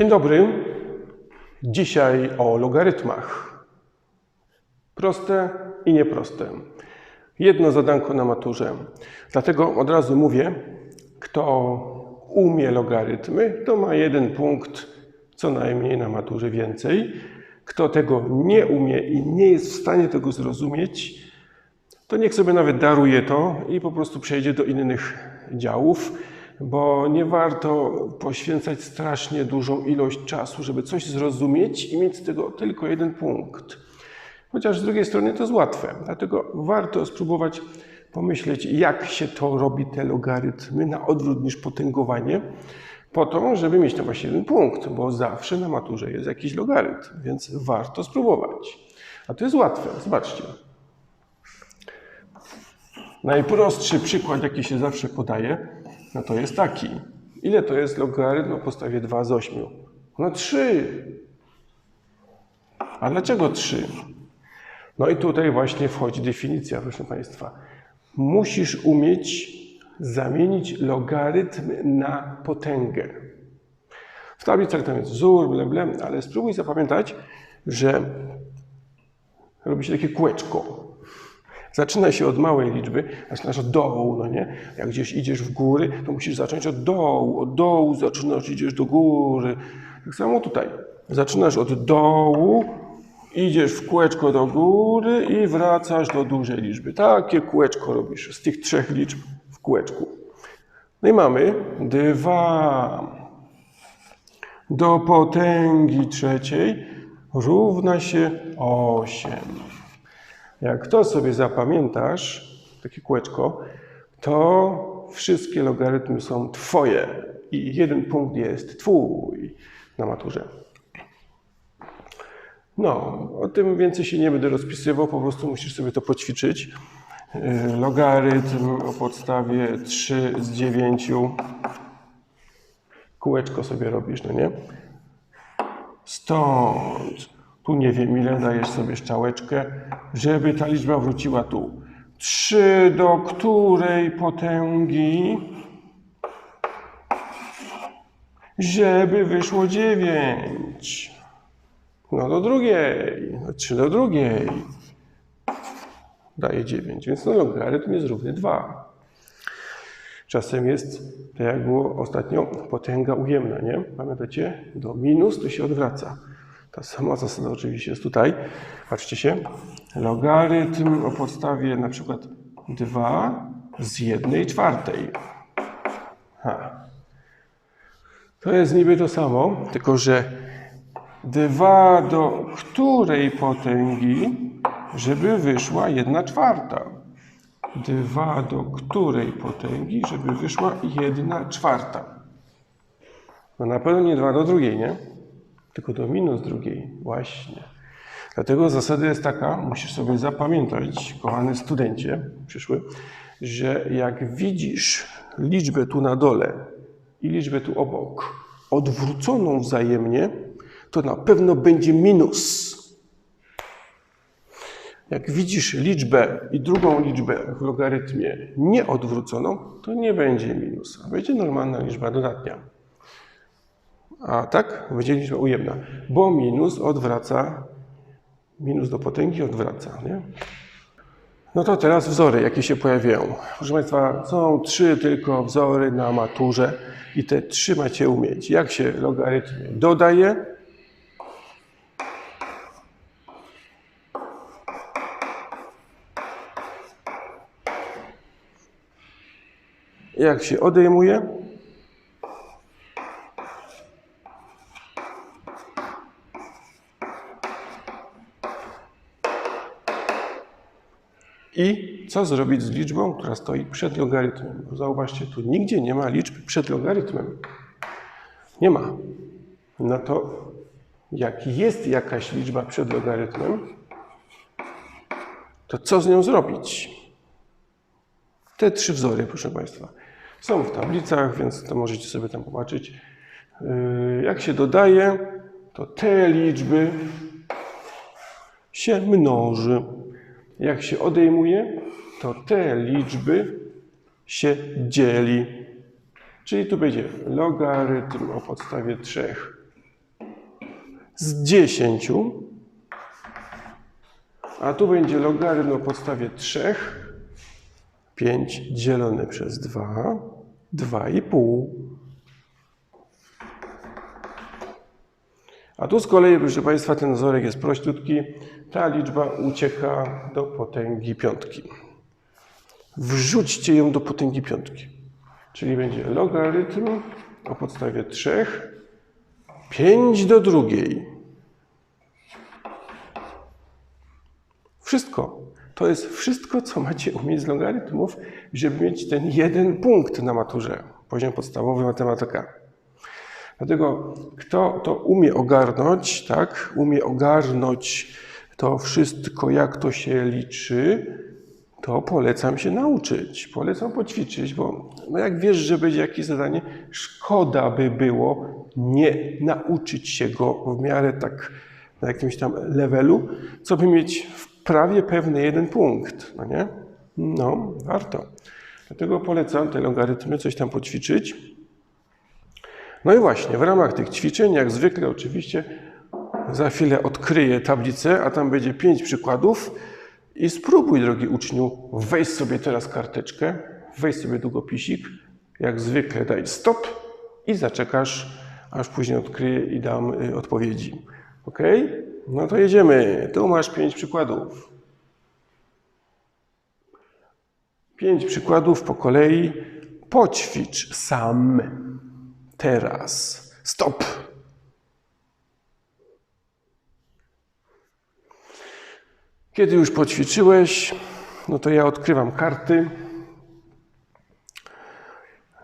Dzień dobry. Dzisiaj o logarytmach. Proste i nieproste. Jedno zadanko na maturze. Dlatego od razu mówię, kto umie logarytmy, to ma jeden punkt co najmniej na maturze więcej. Kto tego nie umie i nie jest w stanie tego zrozumieć, to niech sobie nawet daruje to i po prostu przejdzie do innych działów, bo nie warto poświęcać strasznie dużą ilość czasu, żeby coś zrozumieć i mieć z tego tylko jeden punkt. Chociaż z drugiej strony to jest łatwe, dlatego warto spróbować pomyśleć, jak się to robi te logarytmy na odwrót niż potęgowanie, po to, żeby mieć tam właśnie jeden punkt, bo zawsze na maturze jest jakiś logarytm, więc warto spróbować. A to jest łatwe, zobaczcie. Najprostszy przykład, jaki się zawsze podaje, no to jest taki. Ile to jest logarytm o podstawie 2 z 8? No 3. A dlaczego 3? No i tutaj właśnie wchodzi definicja, proszę Państwa. Musisz umieć zamienić logarytm na potęgę. W tablicach tam jest wzór, ble, ble, ale spróbuj zapamiętać, że robi się takie kółeczko. Zaczyna się od małej liczby, zaczynasz od dołu, no nie? Jak gdzieś idziesz w góry, to musisz zacząć od dołu, od dołu zaczynasz, idziesz do góry. Tak samo tutaj. Zaczynasz od dołu, idziesz w kółeczko do góry i wracasz do dużej liczby. Takie kółeczko robisz z tych trzech liczb w kółeczku. No i mamy dwa do potęgi trzeciej równa się 8. Jak to sobie zapamiętasz, takie kółeczko, to wszystkie logarytmy są Twoje i jeden punkt jest Twój na maturze. No, o tym więcej się nie będę rozpisywał, po prostu musisz sobie to poćwiczyć. Yy, Logarytm o podstawie 3 z 9. Kółeczko sobie robisz, no nie? Stąd. Tu nie wiem ile, dajesz sobie szczałeczkę, żeby ta liczba wróciła tu. 3 do której potęgi? Żeby wyszło 9. No do drugiej. No 3 do drugiej. Daje 9, więc no logarytm jest równy 2. Czasem jest, tak jak było ostatnio, potęga ujemna, nie? Pamiętacie? Do minus to się odwraca. Ta sama zasada oczywiście jest tutaj. Patrzcie się. Logarytm o podstawie na przykład 2 z 1 czwartej. Ha. To jest niby to samo, tylko że 2 do której potęgi, żeby wyszła 1 czwarta. 2 do której potęgi, żeby wyszła 1 czwarta. No na pewno nie 2 do drugiej, nie? Tylko do minus drugiej. Właśnie. Dlatego zasada jest taka, musisz sobie zapamiętać, kochany studencie przyszły, że jak widzisz liczbę tu na dole i liczbę tu obok odwróconą wzajemnie, to na pewno będzie minus. Jak widzisz liczbę i drugą liczbę w logarytmie nieodwróconą, to nie będzie minusa. Będzie normalna liczba dodatnia. A tak będzie liczba ujemna, bo minus odwraca, minus do potęgi odwraca. Nie? No to teraz wzory, jakie się pojawiają. Proszę Państwa, są trzy tylko wzory na maturze i te trzy macie umieć. Jak się logarytmie dodaje, jak się odejmuje, I co zrobić z liczbą, która stoi przed logarytmem? Zauważcie, tu nigdzie nie ma liczb przed logarytmem. Nie ma. No to jak jest jakaś liczba przed logarytmem, to co z nią zrobić? Te trzy wzory, proszę Państwa, są w tablicach, więc to możecie sobie tam popatrzeć. Yy, Jak się dodaje, to te liczby się mnoży. Jak się odejmuje, to te liczby się dzieli. Czyli tu będzie logarytm o podstawie 3 z 10, a tu będzie logarytm o podstawie 3, 5 dzielone przez 2, 2,5. A tu z kolei, proszę Państwa, ten wzorek jest prościutki. Ta liczba ucieka do potęgi piątki. Wrzućcie ją do potęgi piątki. Czyli będzie logarytm o podstawie 3, 5 do drugiej. Wszystko. To jest wszystko, co macie umieć z logarytmów, żeby mieć ten jeden punkt na maturze. Poziom podstawowy matematyka. Dlatego kto to umie ogarnąć, tak, umie ogarnąć to wszystko, jak to się liczy, to polecam się nauczyć, polecam poćwiczyć, bo no jak wiesz, że będzie jakieś zadanie, szkoda by było nie nauczyć się go w miarę tak na jakimś tam levelu, co by mieć w prawie pewny jeden punkt, no nie? No, warto. Dlatego polecam te logarytmy, coś tam poćwiczyć. No i właśnie, w ramach tych ćwiczeń, jak zwykle oczywiście, za chwilę odkryję tablicę, a tam będzie pięć przykładów i spróbuj, drogi uczniu, weź sobie teraz karteczkę, weź sobie długopisik, jak zwykle daj stop i zaczekasz, aż później odkryję i dam y, odpowiedzi. Ok? No to jedziemy. Tu masz pięć przykładów. Pięć przykładów po kolei. Poćwicz sam. Teraz. Stop. Kiedy już poćwiczyłeś, no to ja odkrywam karty.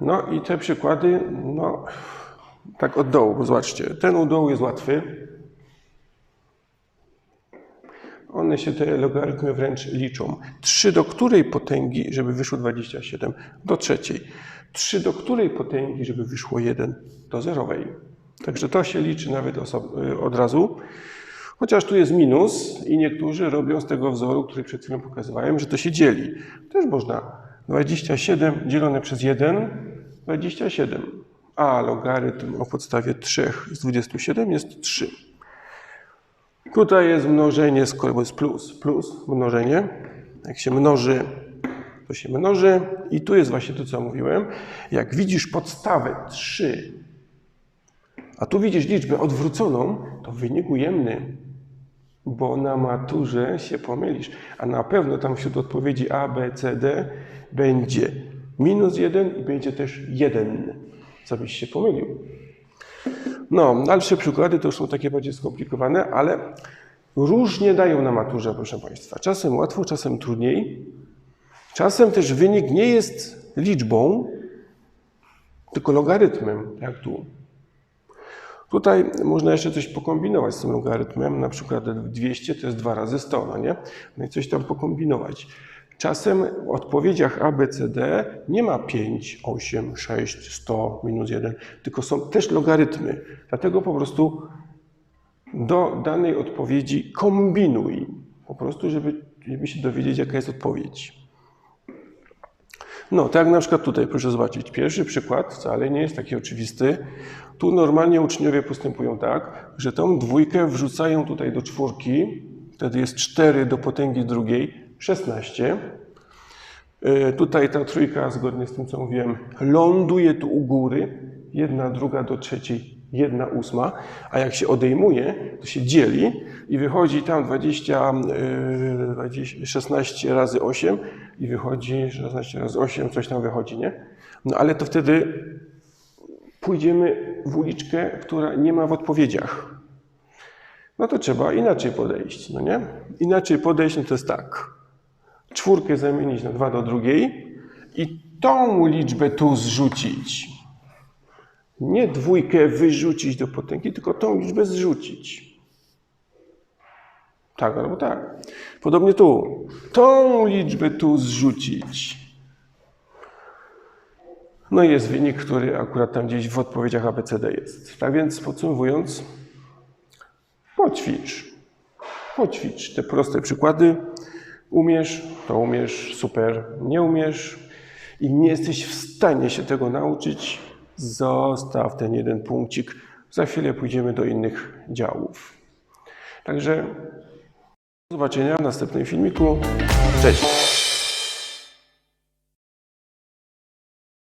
No i te przykłady, no tak od dołu, bo zobaczcie, ten u dołu jest łatwy. One się te logarytmy wręcz liczą. 3 do której potęgi, żeby wyszło 27? Do trzeciej. 3 do której potęgi, żeby wyszło 1? Do zerowej. Także to się liczy nawet oso- od razu. Chociaż tu jest minus i niektórzy robią z tego wzoru, który przed chwilą pokazywałem, że to się dzieli. Też można. 27 dzielone przez 1, 27. A logarytm o podstawie 3 z 27 jest 3. Tutaj jest mnożenie, skoro bo jest plus, plus, mnożenie. Jak się mnoży, to się mnoży. I tu jest właśnie to, co mówiłem. Jak widzisz podstawę 3, a tu widzisz liczbę odwróconą, to wynik ujemny, bo na maturze się pomylisz. A na pewno tam wśród odpowiedzi A, B, C, D będzie minus 1 i będzie też 1, co byś się pomylił. No, dalsze przykłady to już są takie bardziej skomplikowane, ale różnie dają na maturze, proszę Państwa. Czasem łatwo, czasem trudniej. Czasem też wynik nie jest liczbą, tylko logarytmem, jak tu. Tutaj można jeszcze coś pokombinować z tym logarytmem, na przykład 200 to jest 2 razy 100, no nie? No i coś tam pokombinować. Czasem w odpowiedziach A, B, C, D nie ma 5, 8, 6, 100, minus 1, tylko są też logarytmy. Dlatego po prostu do danej odpowiedzi kombinuj. Po prostu, żeby, żeby się dowiedzieć, jaka jest odpowiedź. No, tak jak na przykład tutaj, proszę zobaczyć. Pierwszy przykład wcale nie jest taki oczywisty. Tu normalnie uczniowie postępują tak, że tą dwójkę wrzucają tutaj do czwórki, wtedy jest 4 do potęgi drugiej, 16. Yy, Tutaj ta trójka, zgodnie z tym, co mówiłem, ląduje tu u góry, jedna, druga do trzeciej, jedna ósma, a jak się odejmuje, to się dzieli i wychodzi tam 20, yy, 20 16 razy 8 i wychodzi 16 razy 8, coś tam wychodzi, nie? No ale to wtedy pójdziemy w uliczkę, która nie ma w odpowiedziach. No to trzeba inaczej podejść, no nie? Inaczej podejść, no to jest tak. Czwórkę zamienić na 2 do drugiej i tą liczbę tu zrzucić. Nie dwójkę wyrzucić do potęgi, tylko tą liczbę zrzucić. Tak albo tak. Podobnie tu. Tą liczbę tu zrzucić. No i jest wynik, który akurat tam gdzieś w odpowiedziach ABCD jest. Tak więc podsumowując, poćwicz. Poćwicz te proste przykłady. Umiesz, to umiesz, super. Nie umiesz i nie jesteś w stanie się tego nauczyć, zostaw ten jeden punkcik Za chwilę pójdziemy do innych działów. Także do zobaczenia w następnym filmiku. Cześć!